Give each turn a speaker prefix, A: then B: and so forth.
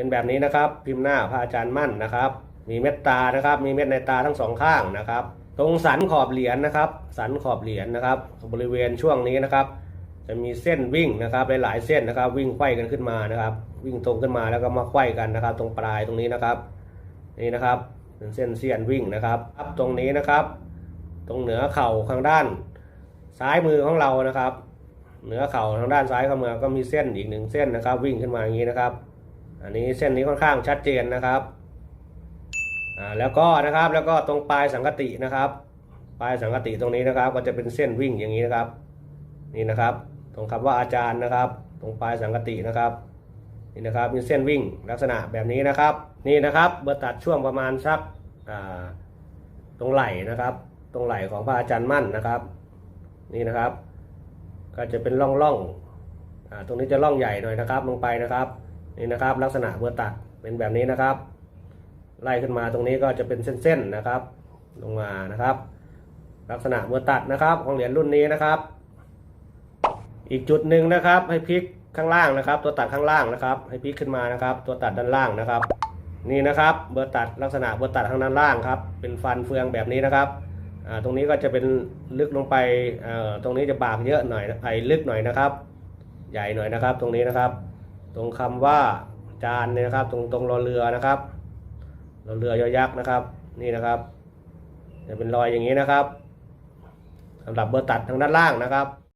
A: เป็นแบบนี้นะครับ พิมพ์หน้าพระอาจารย์มั่นนะครับ มีเม็ดตานะครับ มีเม็ดในตาทั้งสองข้างนะครับ ตรงสันขอบเหรียญนะครับ สันขอบเหรียญนะครับ บริเวณช่วงนี้นะครับ จะมีเส้นวิ่งนะครับหลายๆเส้นนะครับ วิ่งไขว้กันขึ้นมานะครับ วิ่งตรงขึ้นมาแล้วก็มาไขว้กันนะครับ ตรงปลายตรงนี้นะครับ นี่นะครับเป็นเส้นเสี้ยนวิ่งนะครับครับตรงนี้นะครับ ตรงเหนือเข่าข้างด้าน ซ้ายมือของเรานะครับ เหนือเข่าทางด้านซ้ายข้ามาก็มีเส้นอีกหนึ่งเส้นนะครับ วิ่งขึ้นมาอย่างนี้นะครับ อันนี้เส้นนี้ค่อนข้างชัดเจนนะครับอ่าแล้วก็นะครับแล้วก็ตรงปลายสังกตินะครับ ปลายสังกติตรงนี้นะครับ ก็จะเป็นเส้นวิ่งอย่างนี้นะครับ นี่นะครับ ตรงคำว่าอาจารย์นะครับ ตรงปลายสังกตินะครับนี่นะครับมีเส้นวิ่งลักษณะแบบนี้นะครับ นี่นะครับเบอร์ตัดช่วงประมาณสักตรงไหล่นะครับ ตรงไหล่ของพระอาจารย์มั่นนะครับ นี่นะครับ ก็จะเป็นร่องร่องๆตรงนี้จะร่องใหญ่หน่อยนะครับ ลงไปนะครับ นี่นะครับ ลักษณะเบอร์ตัดเป็นแบบนี้นะครับ ไล่ขึ้นมาตรงนี้ก็จะเป็นเส้นๆนะครับ ลงมานะครับ ลักษณะเบอร์ตัดนะครับ ของเหรียญรุ่นนี้นะครับ อีกจุดหนึ่งนะครับ ให้พลิกข้างล่างนะครับ ตัวตัดข้างล่างนะครับ ให้พลิกขึ้นมานะครับ ตัวตัดด้านล่างนะครับ นี่นะครับ เบอร์ตัดลักษณะเบอร์ตัดข้างด้านล่างครับ เป็นฟันเฟืองแบบนี้นะครับตรงนี้ก็จะเป็นลึกลงไปตรงนี้จะบากเยอะหน่อยไอ้ลึกหน่อยนะครับ ใหญ่หน่อยนะครับ ตรงนี้นะครับ ตรงคำว่าจานเนี่ยนะครับ ตรงตรงรอเรือนะครับรอเรือยอยักษ์นะครับ นี่นะครับ จะเป็นรอยอย่างนี้นะครับสำหรับเบอร์ตัดทางด้านล่างนะครับ